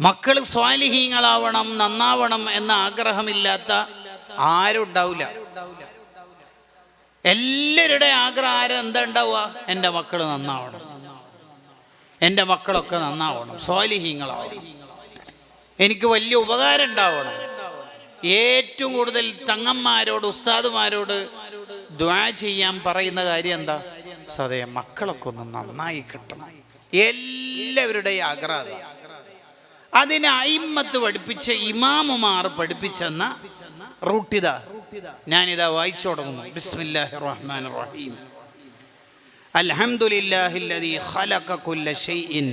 മക്കൾ സ്വാലിഹീങ്ങളാവണം നന്നാവണം എന്ന ആഗ്രഹമില്ലാത്ത ആരും ഉണ്ടാവില്ല എല്ലാവരുടെ ആഗ്രഹം ആരും? എന്താ ഉണ്ടാവുക? എന്റെ മക്കൾ നന്നാവണം. എന്റെ മക്കളൊക്കെ നന്നാവണം. സ്വാലിഹീങ്ങളാവണം. എനിക്ക് വലിയ ഉപകാരം ഉണ്ടാവണം. ഏറ്റവും കൂടുതൽ തങ്ങന്മാരോട് ഉസ്താദുമാരോട് ദ്വാ ചെയ്യാൻ പറയുന്ന കാര്യം എന്താ? സതേ മക്കളൊക്കെ ഒന്ന് നന്നായി കിട്ടണം. എല്ലാവരുടെയും ആഗ്രഹം. അതിന് അയിമ്മത്ത് പഠിപ്പിച്ച ഇമാമുമാർ പഠിപ്പിച്ചെന്ന റൂട്ടിത ഞാനിതാ വായിച്ചു തുടങ്ങുന്നു ബിസ്മില്ലാഹി റഹ്മാൻ റഹീം അൽഹംദുലില്ലാഹില്ലദീ ഖലഖ കുല്ല ഷൈഇൻ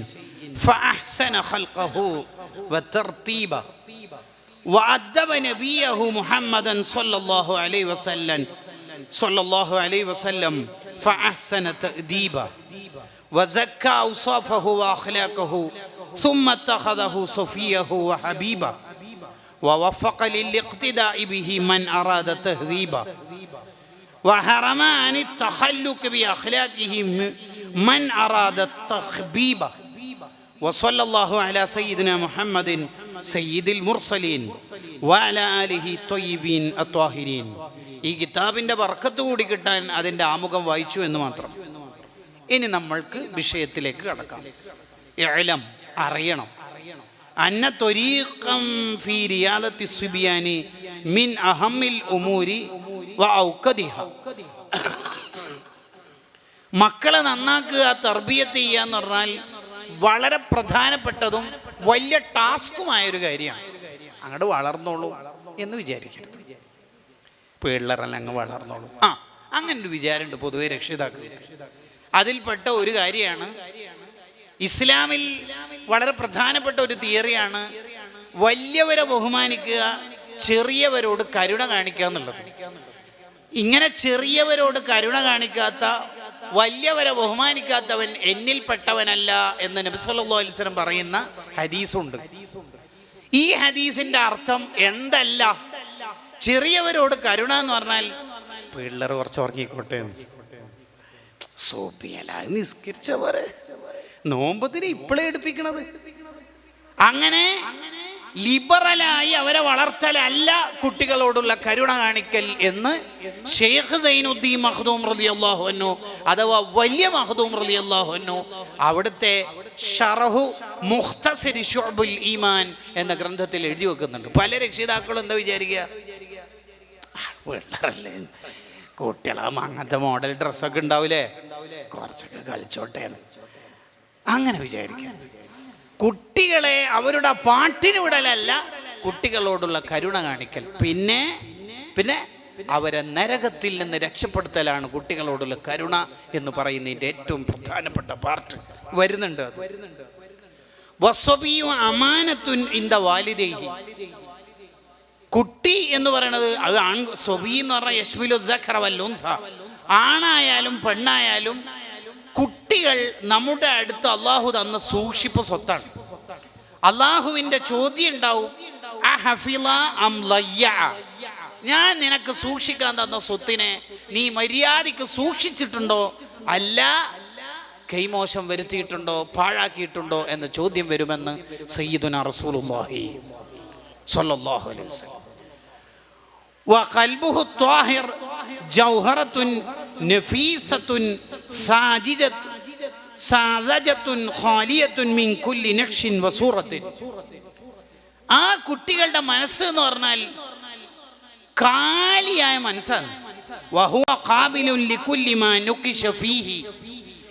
ഫഅഹ്സന ഖൽഖഹു വതർതീബ وأدب نبيه محمدا صلى الله عليه وسلم صلى الله عليه وسلم فأحسن تأديبا وزكى أوصافه وأخلاقه ثم اتخذه صفيه وحبيبا ووفق للاقتداء به من أراد تهذيبا وحرم عن التخلق بأخلاقه من أراد التخبيب وصلى الله على سيدنا محمد سيد المرسلين وعلى آله الطيبين الطاهرين ഈ കിതാബിൻ്റെ വർക്കത്ത് കൂടി കിട്ടാൻ അതിൻ്റെ ആമുഖം വായിച്ചു എന്ന് മാത്രം ഇനി നമ്മൾക്ക് വിഷയത്തിലേക്ക് കടക്കാം ഇളം അറിയണം. അന്ന ഫീ റിയാലത്തി സുബിയാനി മിൻ അഹമ്മിൽ ഉമൂരി വ മക്കളെ നന്നാക്കുക തർബീയത്ത് ചെയ്യുക എന്ന് പറഞ്ഞാൽ വളരെ പ്രധാനപ്പെട്ടതും വലിയ ടാസ്കുമായൊരു കാര്യമാണ്. അങ്ങോട്ട് വളർന്നോളൂ എന്ന് വിചാരിക്കരുത്. പിള്ളേരെല്ലാം അങ്ങ് വളർന്നോളൂ. ആ അങ്ങനെ ഒരു വിചാരമുണ്ട് പൊതുവെ രക്ഷിതാക്കൾ അതിൽപ്പെട്ട ഒരു കാര്യമാണ് ഇസ്ലാമിൽ വളരെ പ്രധാനപ്പെട്ട ഒരു തിയറിയാണ് വലിയവരെ ബഹുമാനിക്കുക ചെറിയവരോട് കരുണ കാണിക്കുക എന്നുള്ളത്. ഇങ്ങനെ ചെറിയവരോട് കരുണ കാണിക്കാത്ത വലിയവരെ ബഹുമാനിക്കാത്തവൻ എന്നിൽപ്പെട്ടവനല്ല എന്ന് നബിസല്ലാ അലിസ്ലം പറയുന്ന ഹദീസുണ്ട്. ഈ ഹദീസിന്റെ അർത്ഥം എന്തല്ല? ചെറിയവരോട് കരുണ എന്ന് പറഞ്ഞാൽ പിള്ളേർ കുറച്ച് ഉറങ്ങിക്കോട്ടെ നിസ്കരിച്ചവര് നോമ്പത്തിന് ഇപ്പോഴേ എടുപ്പിക്കണത്. അങ്ങനെ ലിബറലായി അവരെ വളർത്തലല്ല കുട്ടികളോടുള്ള കരുണ കാണിക്കൽ എന്ന് ഷെയ്ഖ് സൈനുദ്ദീൻ മഹദൂം റലി അള്ളാഹുനു അഥവാ വലിയ മഹദൂം റലി അള്ളാഹുനു അവിടുത്തെ ഷറഹു മുഖ്തസരി ഷുഅബുൽ ഈമാൻ എന്ന ഗ്രന്ഥത്തിൽ എഴുതി വെക്കുന്നുണ്ട്. പല രക്ഷിതാക്കളും എന്താ വിചാരിക്കുക? "ആ, പിള്ളേരല്ലേ കുട്ടികളാകുമ്പോൾ അങ്ങനത്തെ മോഡൽ ഡ്രസ്സൊക്കെ ഉണ്ടാവില്ലേ കുറച്ചൊക്കെ കളിച്ചോട്ടെ എന്ന്." അങ്ങനെ വിചാരിക്കരുത് കുട്ടികളെ അവരുടെ പാട്ടിന് വിടലല്ല കുട്ടികളോടുള്ള കരുണ കാണിക്കൽ. പിന്നെ പിന്നെ അവരെ നരകത്തിൽ നിന്ന് രക്ഷപ്പെടുത്തലാണ് കുട്ടികളോടുള്ള കരുണ എന്ന് പറയുന്നതിന്റെ ഏറ്റവും പ്രധാനപ്പെട്ട പാർട്ട് വരുന്നുണ്ട് അത്. വസ്വബിയും അമാനത്തുൻ ഇന്ത വാലിദേഹി. കുട്ടി എന്ന് പറയണത് അത് ആൺ സ്വബി എന്ന് പറഞ്ഞാൽ യശ്മിലുദ്ധ ആണായാലും പെണ്ണായാലും കുട്ടികൾ നമ്മുടെ അടുത്ത് അള്ളാഹു തന്ന സൂക്ഷിപ്പ് സ്വത്താണ്. അള്ളാഹുവിന്റെ ചോദ്യം ഉണ്ടാവും ഞാൻ നിനക്ക് സൂക്ഷിക്കാൻ തന്ന സ്വത്തിനെ നീ മര്യാദയ്ക്ക് സൂക്ഷിച്ചിട്ടുണ്ടോ? അല്ല കൈമോശം വരുത്തിയിട്ടുണ്ടോ പാഴാക്കിയിട്ടുണ്ടോ എന്ന ചോദ്യം വരുമെന്ന് സയ്യിദുന റസൂലുല്ലാഹി സ്വല്ലല്ലാഹു അലൈഹി വസല്ലം. വഖൽബുഹു ത്വാഹിർ ജൗഹറത്തുൻ നഫീസത്തുൻ മിൻ കുല്ലി നഖ്ഷിൻ വസൂറത്തിൻ ആ കുട്ടികളുടെ മനസ്സ് എന്ന് പറഞ്ഞാൽ കാലിയായ മനസ്സാണ്.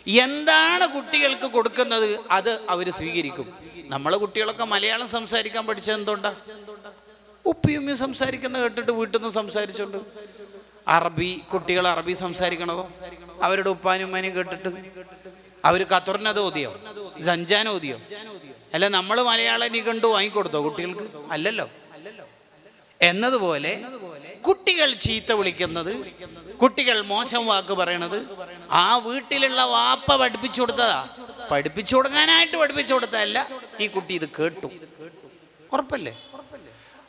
എന്താണ് കുട്ടികൾക്ക് കൊടുക്കുന്നത് അത് അവർ സ്വീകരിക്കും. നമ്മളെ കുട്ടികളൊക്കെ മലയാളം സംസാരിക്കാൻ പഠിച്ചത് എന്തുകൊണ്ടാ? ഉപ്പിയുമ്മി സംസാരിക്കുന്ന കേട്ടിട്ട് വീട്ടിൽ നിന്ന് സംസാരിച്ചോണ്ട്. അറബി കുട്ടികൾ അറബി സംസാരിക്കണതോ? അവരുടെ ഉപ്പാനും ഉമ്മാനും കേട്ടിട്ട് അവർ ഖത്തറിനത് ഓതിയോ? സഞ്ചാൻ ഓതിയോ? അല്ല നമ്മൾ മലയാളം നീ കണ്ടു വാങ്ങിക്കൊടുത്തോ കുട്ടികൾക്ക്? അല്ലല്ലോ. എന്നതുപോലെ കുട്ടികൾ ചീത്ത വിളിക്കുന്നത് കുട്ടികൾ മോശം വാക്ക് പറയണത് ആ വീട്ടിലുള്ള വാപ്പ പഠിപ്പിച്ചു കൊടുത്തതാ. പഠിപ്പിച്ചു കൊടുക്കാനായിട്ട് പഠിപ്പിച്ചു കൊടുത്തതല്ല ഈ കുട്ടി ഇത് കേട്ടു. ഉറപ്പല്ലേ?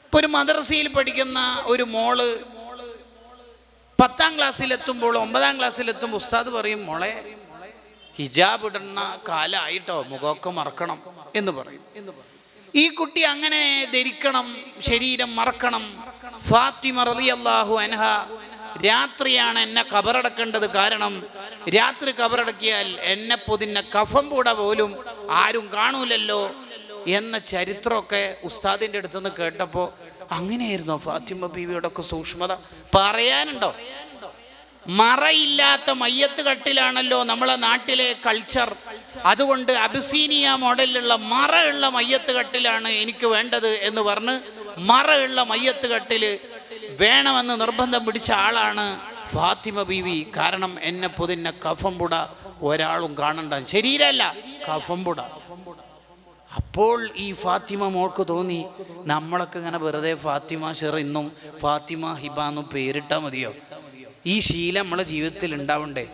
ഇപ്പൊ ഒരു മദ്രസയിൽ പഠിക്കുന്ന ഒരു മോൾ പത്താം ക്ലാസ്സിലെത്തുമ്പോൾ ഒമ്പതാം ക്ലാസ്സിലെത്തുമ്പോൾ ഉസ്താദ് പറയും മോളെ ഹിജാബ് ഇടുന്ന കാലായിട്ടോ? മുഖമൊക്കെ മറക്കണം. എന്ന് പറയും. ഈ കുട്ടി അങ്ങനെ ധരിക്കണം ശരീരം മറക്കണം. ഫാത്തിമ റളിയല്ലാഹു അൻഹ രാത്രിയാണ് എന്നെ കബറടക്കേണ്ടത് കാരണം രാത്രി കബറടക്കിയാൽ എന്നെ പൊതിഞ്ഞ കഫം കൂടെ പോലും ആരും കാണൂലല്ലോ എന്ന ചരിത്രമൊക്കെ ഉസ്താദിന്റെ അടുത്തുനിന്ന് കേട്ടപ്പോൾ അങ്ങനെയായിരുന്നോ ഫാത്തിമ ബീവിയുടെ ഒക്കെ സൂക്ഷ്മത? പറയാനുണ്ടോ? മറയില്ലാത്ത മയ്യത്ത് കട്ടിലാണല്ലോ നമ്മളെ നാട്ടിലെ കൾച്ചർ അതുകൊണ്ട് അബിസീനിയ മോഡലിലുള്ള മറയുള്ള മയ്യത്ത് കട്ടിലാണ് എനിക്ക് വേണ്ടത് എന്ന് പറഞ്ഞ് മറയുള്ള മയ്യത്ത് കട്ടിൽ വേണമെന്ന് നിർബന്ധം പിടിച്ച ആളാണ് ഫാത്തിമ ബീവി. കാരണം എന്നെ പൊതിന്നെ കഫംപുട ഒരാളും കാണണ്ട ശരീരമല്ല കഫംപുട. അപ്പോൾ ഈ ഫാത്തിമ മോൾക്ക് തോന്നി നമ്മളൊക്കെ ഇങ്ങനെ വെറുതെ ഫാത്തിമ ഷെർ ഇന്നും ഫാത്തിമ ഹിബ എന്നും പേരിട്ടാൽ മതിയോ? ഈ ശീലം നമ്മളെ ജീവിതത്തിൽ ഉണ്ടാവണ്ടേ?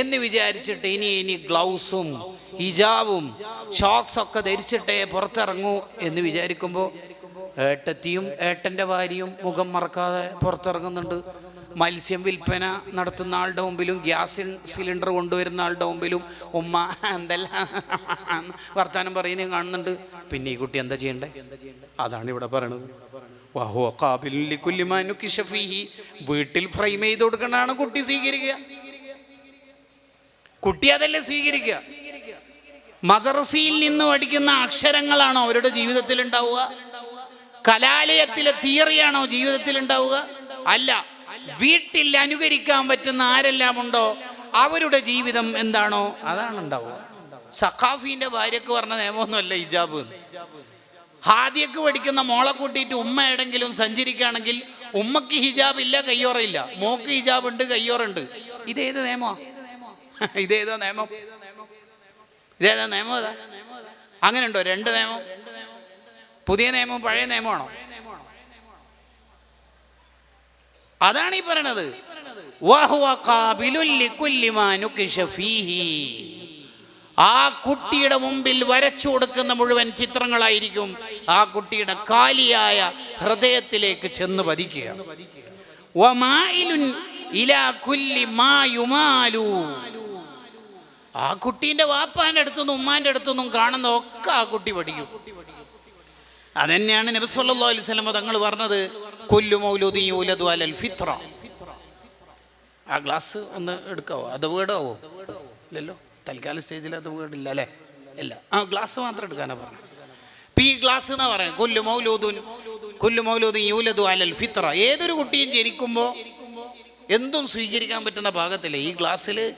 എന്ന് വിചാരിച്ചിട്ട് ഇനി ഇനി ഗ്ലൗസും ഹിജാബും ഷോക്സ് ഒക്കെ ധരിച്ചിട്ടേ പുറത്തിറങ്ങൂ എന്ന് വിചാരിക്കുമ്പോൾ ഏട്ടത്തിയും ഏട്ടന്റെ ഭാര്യയും മുഖം മറക്കാതെ പുറത്തിറങ്ങുന്നുണ്ട്. മത്സ്യം വിൽപ്പന നടത്തുന്ന ആളുടെ മുമ്പിലും ഗ്യാസ് സിലിണ്ടർ കൊണ്ടുവരുന്ന ആളുടെ മുമ്പിലും ഉമ്മ എന്തെല്ലാം വർത്തമാനം പറയുന്നത് കാണുന്നുണ്ട്. പിന്നെ ഈ കുട്ടി എന്താ ചെയ്യണ്ടേ? അതാണ് ഇവിടെ പറയണത്. വീട്ടിൽ ഫ്രെയിം ചെയ്ത് കൊടുക്കണതാണ് കുട്ടി സ്വീകരിക്കുക. കുട്ടി അതല്ലേ സ്വീകരിക്കുക. മദർസിയിൽ നിന്ന് പഠിക്കുന്ന അക്ഷരങ്ങളാണോ അവരുടെ ജീവിതത്തിൽ ഉണ്ടാവുക കലാലയത്തിലെ തിയറിയാണോ ജീവിതത്തിൽ ഉണ്ടാവുക അല്ല. വീട്ടിൽ അനുകരിക്കാൻ പറ്റുന്ന ആരെല്ലാം ഉണ്ടോ അവരുടെ ജീവിതം എന്താണോ അതാണ് ഉണ്ടാവുക സഖാഫിന്റെ ഭാര്യക്ക് പറഞ്ഞ നിയമമൊന്നുമല്ല ഇജാബ് ഹാദിയക്ക് പഠിക്കുന്ന മോളെ കൂട്ടിയിട്ട് ഉമ്മ എവിടെങ്കിലും സഞ്ചരിക്കുകയാണെങ്കിൽ ഉമ്മക്ക് ഹിജാബ് ഇല്ല കയ്യോറയില്ല മോക്ക് ഹിജാബ് ഉണ്ട് കയ്യോറുണ്ട് ഇതേത് നിയമോ? ഇതേതോ നിയമം? ഇതേതാ നിയമം അങ്ങനെ ഉണ്ടോ രണ്ട് നിയമം? പുതിയ നിയമവും പഴയ നിയമമാണോ? അതാണ് ഈ പറയണത്. ആ കുട്ടിയുടെ മുമ്പിൽ വരച്ചു കൊടുക്കുന്ന മുഴുവൻ ചിത്രങ്ങളായിരിക്കും ആ കുട്ടിയുടെ കാലിയായ ഹൃദയത്തിലേക്ക് ചെന്ന് പതിക്കുക. ആ കുട്ടീന്റെ വാപ്പാന്റെ അടുത്തുനിന്നും ഉമ്മാന്റെ അടുത്തുനിന്നും കാണുന്ന ഒക്കെ ആ കുട്ടി പഠിക്കും അതന്നെയാണ് നബിസ്വല്ലാ അലൈഹി തങ്ങൾ പറഞ്ഞത് കൊല്ലു മൗലൂദി യൂലദു അലൽ ഫിത്ര. ആ ഗ്ലാസ് ഒന്ന് എടുക്കാവോ? അത് വീടാവോ ഇല്ലല്ലോ. തൽക്കാലം സ്റ്റേജിൽ അത് വീടില്ല അല്ലേ? ഇല്ല. ആ ഗ്ലാസ് മാത്രം എടുക്കാനാ പറഞ്ഞു. ഈ ഗ്ലാസ് എന്നാ പറയുന്നത് കൊല്ലു മൗലൂദുൻ കൊല്ലു മൗലൂദ് യൂലദു അലൽ ഫിത്ര. ഏതൊരു കുട്ടിയും ജനിക്കുമ്പോ എന്തും സ്വീകരിക്കാൻ പറ്റുന്ന ഭാഗത്തിൽ ഈ ഗ്ലാസ്സിൽ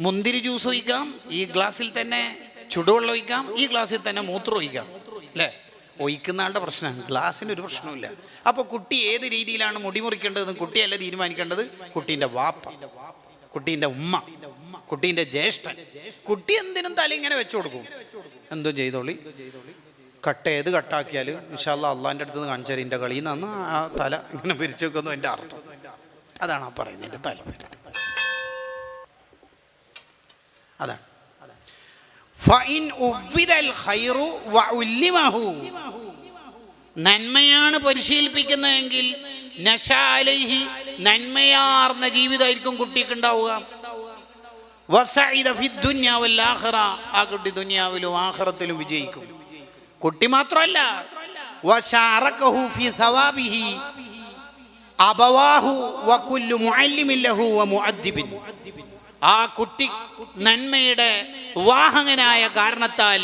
മുന്തിരി ജ്യൂസ് ഒഴിക്കാം ഈ ഗ്ലാസ്സിൽ തന്നെ ചുടുവെള്ളം ഒഴിക്കാം ഈ ഗ്ലാസ്സിൽ തന്നെ മൂത്രം ഒഴിക്കാം. അല്ലേ? ഒഴിക്കുന്ന ആളുടെ പ്രശ്നമാണ് ഗ്ലാസ്സിന് ഒരു പ്രശ്നവുമില്ല. അപ്പോൾ കുട്ടി ഏത് രീതിയിലാണ് മുടി മുറിക്കേണ്ടതെന്ന് കുട്ടിയല്ല തീരുമാനിക്കേണ്ടത്? കുട്ടീന്റെ വാപ്പ കുട്ടീന്റെ ഉമ്മ കുട്ടീന്റെ ജ്യേഷ്ഠൻ. കുട്ടി എന്തിനും തല ഇങ്ങനെ വെച്ചു കൊടുക്കും. എന്തോ ചെയ്തോളി? കട്ട് ഏത് കട്ടാക്കിയാൽ വിശാല അള്ളാന്റെ അടുത്ത് നിന്ന് കാണിച്ചാൽ എന്റെ കളിയിൽ നിന്ന് ആ തല ഇങ്ങനെ പിരിച്ചു വെക്കുന്നു എന്റെ അർത്ഥം. അതാണ് ആ പറയുന്നതിന്റെ താല്പര്യം. അതാണ്. നന്മയാണ് പരിശീലിപ്പിക്കുന്നതെങ്കിൽ നശാലൈഹി നന്മയാർന്ന ജീവിതമായിരിക്കും കുട്ടിക്ക് ഉണ്ടാവുക. ആ കുട്ടി ദുനിയാവിലും ആഖിറത്തിലും വിജയിക്കും. കുട്ടി മാത്രമല്ല അബവാഹു വകുല്ലു മുഅല്ലിമിൻ ലഹു വമുഅദ്ദിബിൻ ആ കുട്ടി നന്മയുടെ വാഹകനായ കാരണത്താൽ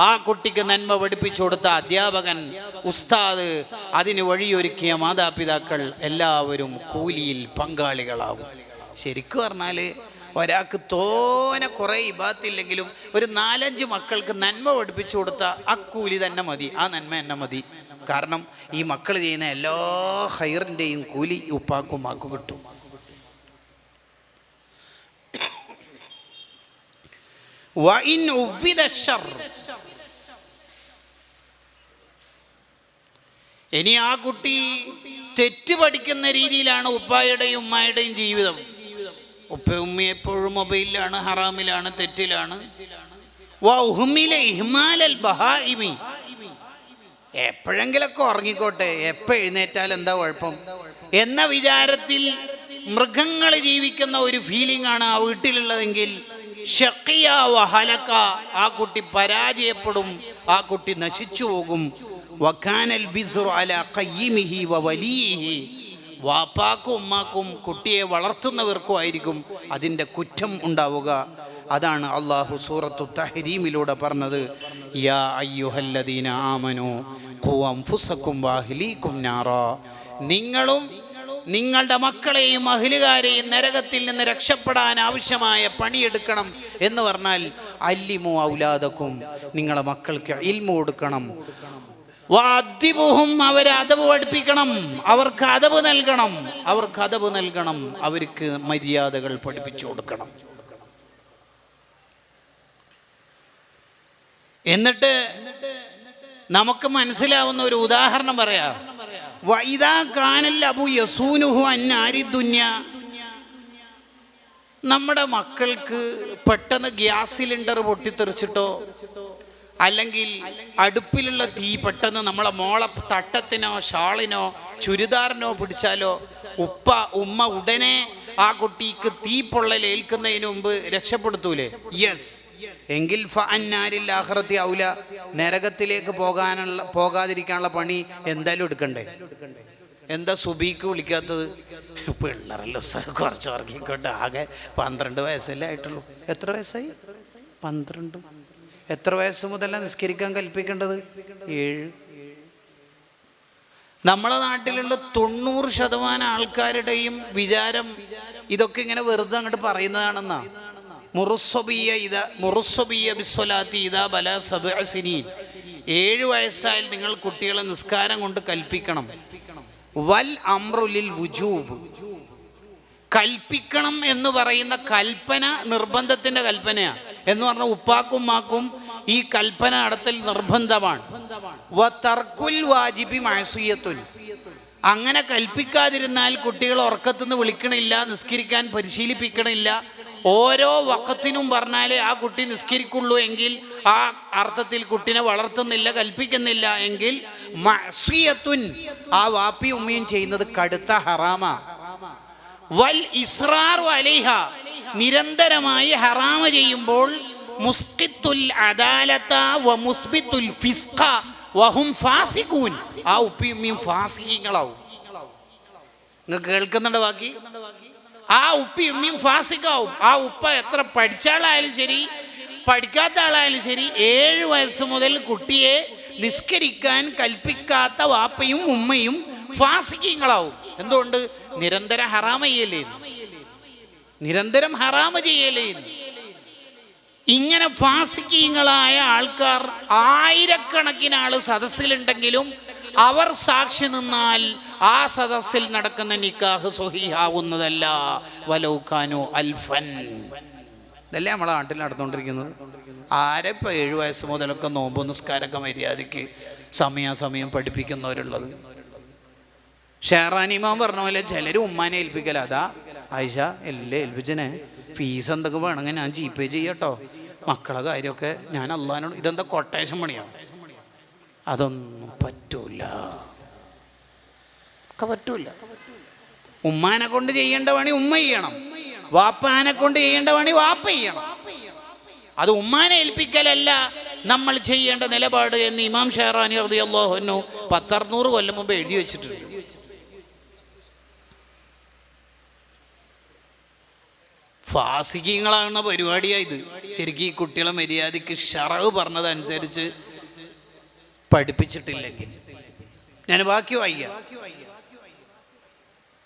ആ കുട്ടിക്ക് നന്മ പഠിപ്പിച്ചു കൊടുത്ത അധ്യാപകൻ ഉസ്താദ് അതിന് വഴിയൊരുക്കിയ മാതാപിതാക്കൾ എല്ലാവരും കൂലിയിൽ പങ്കാളികളാകും. ശരിക്കും പറഞ്ഞാൽ ഒരാൾക്ക് തോനെ കുറേ ഇബാത്തില്ലെങ്കിലും ഒരു നാലഞ്ച് മക്കൾക്ക് നന്മ പഠിപ്പിച്ചു കൊടുത്ത ആ കൂലി തന്നെ മതി ആ നന്മ തന്നെ മതി. കാരണം ഈ മക്കൾ ചെയ്യുന്ന എല്ലാ ഹൈറിന്റെയും കൂലി ഉപ്പാക്കും മാക്കും കിട്ടും. ഇനി ആ കുട്ടി തെറ്റ് പഠിക്കുന്ന രീതിയിലാണ് ഉപ്പായുടെയും ഉമ്മായുടെയും ജീവിതം. ഉപ്പ ഉമ്മ എപ്പോഴും മൊബൈലിലാണ് ഹറാമിലാണ് തെറ്റിലാണ്. എപ്പോഴെങ്കിലൊക്കെ ഉറങ്ങിക്കോട്ടെ എപ്പോൾ എഴുന്നേറ്റാൽ എന്താ കുഴപ്പം? എന്ന വിചാരത്തിൽ മൃഗങ്ങൾ ജീവിക്കുന്ന ഒരു ഫീലിംഗ് ആണ് ആ വീട്ടിലുള്ളതെങ്കിൽ വഹലക ആ കുട്ടി പരാജയപ്പെടും ആ കുട്ടി നശിച്ചു പോകും. വഖാനൽ അല ഖയ്യിമിഹി വാപ്പാക്കും ഉമ്മാക്കും കുട്ടിയെ വളർത്തുന്നവർക്കും ആയിരിക്കും അതിന്റെ കുറ്റം ഉണ്ടാവുക. അതാണ് അള്ളാഹു സൂറത്തു തഹരീമിലൂടെ പറഞ്ഞത് യാ അയ്യുഹല്ലദീന ആമനു നാറ. നിങ്ങളും നിങ്ങളുടെ മക്കളെയും അഹിലുകാരെയും നരകത്തിൽ നിന്ന് രക്ഷപ്പെടാൻ ആവശ്യമായ പണിയെടുക്കണം എന്ന് പറഞ്ഞാൽ അല്ലിമോ ഔലാദക്കും നിങ്ങളെ മക്കൾക്ക് ഇൽമു കൊടുക്കണം. വാദ്യബുഹും അവരെ അതവ് പഠിപ്പിക്കണം അവർക്ക് അതവ് നൽകണം അവർക്ക് അതവ് നൽകണം അവർക്ക് മര്യാദകൾ പഠിപ്പിച്ചു കൊടുക്കണം. എന്നിട്ട് നമുക്ക് മനസ്സിലാവുന്ന ഒരു ഉദാഹരണം പറയാം. യസൂനുഹു നമ്മുടെ മക്കൾക്ക് പെട്ടെന്ന് ഗ്യാസ് സിലിണ്ടർ പൊട്ടിത്തെറിച്ചിട്ടോ അല്ലെങ്കിൽ അടുപ്പിലുള്ള തീ പെട്ടെന്ന് നമ്മളെ മോളെ തട്ടത്തിനോ ഷാളിനോ ചുരിദാറിനോ പിടിച്ചാലോ ഉപ്പ ഉമ്മ ഉടനെ ആ കുട്ടിക്ക് തീ പൊള്ളൽ ഏൽക്കുന്നതിന് മുമ്പ് രക്ഷപ്പെടുത്തൂലേ? യെസ് എങ്കിൽ ഫ അന്നാരിൽ ആഹ്റത്തി ഔല. നരകത്തിലേക്ക് പോകാനുള്ള പോകാതിരിക്കാനുള്ള പണി എന്തായാലും എടുക്കണ്ടേ? എന്താ സുബീക്ക് വിളിക്കാത്തത്? പിള്ളേരല്ലോ സാർ കുറച്ച് ഉറങ്ങിക്കോട്ടെ ആകെ പന്ത്രണ്ട് വയസ്സല്ലേ ആയിട്ടുള്ളൂ. എത്ര വയസ്സായി? പന്ത്രണ്ട്. എത്ര വയസ്സ് മുതലാണ് നിസ്കരിക്കാൻ കൽപ്പിക്കേണ്ടത്? ഏഴ്. നമ്മളെ നാട്ടിലുള്ള തൊണ്ണൂറ് ശതമാനം ആൾക്കാരുടെയും വിചാരം ഇതൊക്കെ ഇങ്ങനെ വെറുതെ അങ്ങോട്ട് പറയുന്നതാണെന്നാ? മുറുസ്വബിയ ഇത മുറുസ്വബിയ ബിസ്വലാത്തി ഇതാ ബല സബിനീൻ ഏഴു വയസ്സായാൽ നിങ്ങൾ കുട്ടികളെ നിസ്കാരം കൊണ്ട് കൽപ്പിക്കണം. വൽ അമ്രുലിൽ വുജൂബ്. കൽപ്പിക്കണം എന്ന് പറയുന്ന കൽപ്പന നിർബന്ധത്തിന്റെ കൽപ്പനയാണ് എന്ന് പറഞ്ഞാൽ ഉപ്പാക്കും മാക്കും ഈ കൽപ്പന നടത്തൽ നിർബന്ധമാണ്. വാജിബി അങ്ങനെ കൽപ്പിക്കാതിരുന്നാൽ കുട്ടികൾ ഉറക്കത്തുനിന്ന് വിളിക്കണില്ല നിസ്കരിക്കാൻ പരിശീലിപ്പിക്കണില്ല ഓരോ വക്കത്തിനും പറഞ്ഞാലേ ആ കുട്ടി നിസ്കരിക്കുള്ളൂ എങ്കിൽ ആ അർത്ഥത്തിൽ കുട്ടിനെ വളർത്തുന്നില്ല കൽപ്പിക്കുന്നില്ല എങ്കിൽ ആ വാപ്പി ഉമ്മയും ചെയ്യുന്നത് കടുത്ത ഹറാമ. വൽ ഇസ്രാർ അലിഹ നിരന്തരമായി ഹറാമ ചെയ്യുമ്പോൾ വ ഫിസ്ഖ വഹും ആ ഉപ്പിയും ഫാസിഖീങ്ങളാവും. നിങ്ങൾ കേൾക്കുന്നുണ്ട് ബാക്കി? ആ ഉപ്പി ഉമ്മിയും ഫാസിക്കാവും. ആ ഉപ്പ എത്ര പഠിച്ച ആളായാലും ശരി പഠിക്കാത്ത ആളായാലും ശരി ഏഴ് വയസ്സ് മുതൽ കുട്ടിയെ നിസ്കരിക്കാൻ കൽപ്പിക്കാത്ത വാപ്പയും ഉമ്മയും ഫാസിക്കങ്ങളാവും. എന്തുകൊണ്ട്? നിരന്തരം ഹറാമ ചെയ്യലേ നിരന്തരം ഹറാമ ചെയ്യലേ ഇങ്ങനെ ഫാസിക്കീങ്ങളായ ആൾക്കാർ ആയിരക്കണക്കിന് ആൾ സദസ്സിലുണ്ടെങ്കിലും അവർ സാക്ഷി നിന്നാൽ ആ സദസ്സിൽ നടക്കുന്ന നിക്കാഹ് സൊഹിയാവുന്നതല്ല വലൗഖാനു അൽഫൻ. ഇതല്ലേ നമ്മളെ നാട്ടിൽ നടന്നുകൊണ്ടിരിക്കുന്നത്? ആരെ ഇപ്പോൾ ഏഴു വയസ്സ് മുതലൊക്കെ നോമ്പ് നിസ്കാരമൊക്കെ മര്യാദയ്ക്ക് സമയാസമയം പഠിപ്പിക്കുന്നവരുള്ളത്? ഷെഹറാനിമാൻ പറഞ്ഞ പോലെ ചിലർ ഉമ്മാനെ ഏൽപ്പിക്കല. അതാ ആയിഷ എല്ലാം ഏൽപ്പിച്ചനെ? ഫീസ് എന്തൊക്കെ വേണമെങ്കിൽ ഞാൻ ജി പേ ചെയ്യട്ടോ മക്കളെ കാര്യമൊക്കെ ഞാൻ അള്ളഹാനോട് ഇതെന്താ കൊട്ടേഷൻ പണിയോ? അതൊന്നും പറ്റൂല. ഒക്കെ പറ്റൂല. ഉമ്മാനെ കൊണ്ട് ചെയ്യേണ്ട പണി ഉമ്മ ചെയ്യണം. വാപ്പാനെ കൊണ്ട് ചെയ്യേണ്ട പണി വാപ്പ ചെയ്യണം. അത് ഉമ്മാനെ ഏൽപ്പിക്കലല്ല നമ്മൾ ചെയ്യേണ്ട നിലപാട് എന്ന് ഇമാം ഷെഹറാനി റതി അള്ളാഹുനു പത്തറുന്നൂറ് കൊല്ലം മുമ്പ് എഴുതി വെച്ചിട്ടുണ്ട്. ഫാസികങ്ങളാകുന്ന പരിപാടിയാണ് ഇത്. ശരിക്കും ഈ കുട്ടികളെ മര്യാദയ്ക്ക് ഷറവ് പറഞ്ഞതനുസരിച്ച് പഠിപ്പിച്ചിട്ടില്ലെങ്കിൽ. ഞാൻ ബാക്കി വായിക്കാം.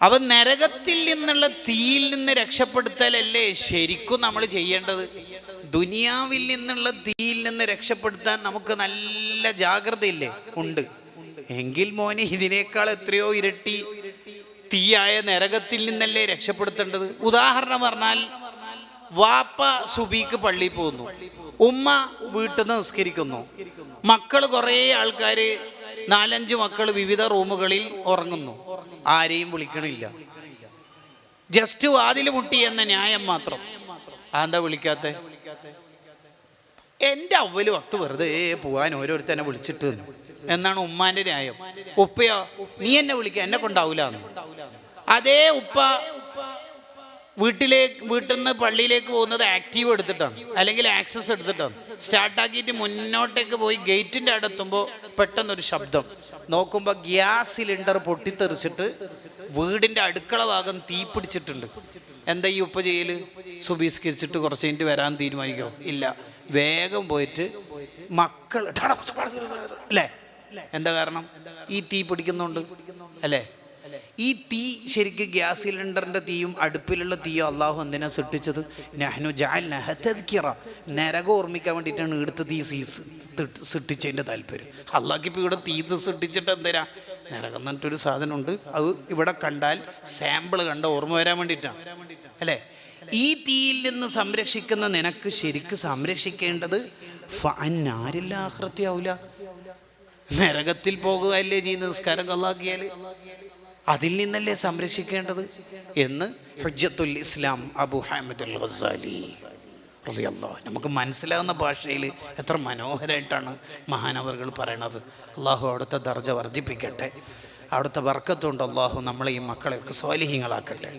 അവൻ നരകത്തിൽ നിന്നുള്ള തീയിൽ നിന്ന് രക്ഷപ്പെടുത്തലല്ലേ ശരിക്കും നമ്മൾ ചെയ്യേണ്ടത്? ദുനിയാവിൽ നിന്നുള്ള തീയിൽ നിന്ന് രക്ഷപ്പെടുത്താൻ നമുക്ക് നല്ല ജാഗ്രതയില്ലേ? ഉണ്ട്. എങ്കിൽ മോനെ ഇതിനേക്കാൾ എത്രയോ ഇരട്ടി തീയായ നരകത്തിൽ നിന്നല്ലേ രക്ഷപ്പെടുത്തേണ്ടത്? ഉദാഹരണം പറഞ്ഞാൽ വാപ്പ സുബീക്ക് പള്ളി പോകുന്നു. ഉമ്മ വീട്ടിൽ നിന്ന് നിസ്കരിക്കുന്നു. മക്കൾ കുറേ ആൾക്കാർ നാലഞ്ച് മക്കൾ വിവിധ റൂമുകളിൽ ഉറങ്ങുന്നു. ആരെയും വിളിക്കണില്ല. ജസ്റ്റ് വാതിൽ മുട്ടി എന്ന ന്യായം മാത്രം. അതെന്താ വിളിക്കാത്ത? എന്റെ അവൽ വക്ത് വെറുതെ പോവാൻ ഓരോരുത്തരെ വിളിച്ചിട്ട്. എന്നാണ് ഉമ്മാന്റെ ന്യായം. ഉപ്പയോ? നീ എന്നെ വിളിക്കുക എന്നെ കൊണ്ടാവൂല അതേ ഉപ്പ വീട്ടിലേക്ക് വീട്ടിൽ നിന്ന് പള്ളിയിലേക്ക് പോകുന്നത് ആക്റ്റീവ് എടുത്തിട്ടാണ്. അല്ലെങ്കിൽ ആക്സസ് എടുത്തിട്ടാണ്. സ്റ്റാർട്ടാക്കിയിട്ട് മുന്നോട്ടേക്ക് പോയി ഗേറ്റിന്റെ അടുത്തുമ്പോൾ പെട്ടെന്നൊരു ശബ്ദം. നോക്കുമ്പോൾ ഗ്യാസ് സിലിണ്ടർ പൊട്ടിത്തെറിച്ചിട്ട് വീടിന്റെ അടുക്കള ഭാഗം തീ പിടിച്ചിട്ടുണ്ട്. എന്താ ഈ ഉപ്പ ചെയ്യൽ സുബീസ്കരിച്ചിട്ട് കുറച്ച് കഴിഞ്ഞിട്ട് വരാൻ തീരുമാനിക്കോ? ഇല്ല. വേഗം പോയിട്ട് മക്കൾ അല്ലേ? എന്താ കാരണം? ഈ തീ പിടിക്കുന്നുണ്ട്. അല്ലേ? ഈ തീ ശരിക്കും ഗ്യാസ് സിലിണ്ടറിന്റെ തീയും അടുപ്പിലുള്ള തീയും അള്ളാഹു എന്തിനാ സൃഷ്ടിച്ചത്? നഹ്നു ജാൽക്കിറ നരകം ഓർമ്മിക്കാൻ വേണ്ടിയിട്ടാണ് ഇവിടുത്തെ തീ സീസ് സൃഷ്ടിച്ചതിന്റെ താല്പര്യം. അള്ളാഹ്ക്ക് ഇപ്പോൾ ഇവിടെ തീ സൃഷ്ടിച്ചിട്ട് എന്തിനാ? നരകം എന്നിട്ടൊരു സാധനമുണ്ട്. അത് ഇവിടെ കണ്ടാൽ സാമ്പിൾ കണ്ട ഓർമ്മ വരാൻ വേണ്ടിയിട്ടാണ്. അല്ലേ? ഈ തീയിൽ നിന്ന് സംരക്ഷിക്കുന്ന നിനക്ക് ശരിക്ക് സംരക്ഷിക്കേണ്ടത് ഫാരില്ലാഹൃത്യാവൂല നരകത്തിൽ പോകുക അല്ലേ ചെയ്യുന്ന നിസ്കാരം കള്ളാക്കിയാൽ അതിൽ നിന്നല്ലേ സംരക്ഷിക്കേണ്ടത് എന്ന് ഹുജ്ജത്തുൽ ഇസ്ലാം അബു ഹാമിദുൽ ഗസാലി റളിയല്ലാഹു നമുക്ക് മനസ്സിലാകുന്ന ഭാഷയിൽ എത്ര മനോഹരമായിട്ടാണ് മഹാനവറുകൾ പറയണത്. അള്ളാഹു അവിടുത്തെ ദർജ വർദ്ധിപ്പിക്കട്ടെ. അവിടുത്തെ വർക്കത്തുകൊണ്ട് അള്ളാഹു നമ്മളെ ഈ മക്കളെയൊക്കെ സ്വാലിഹ്യങ്ങളാക്കട്ടെ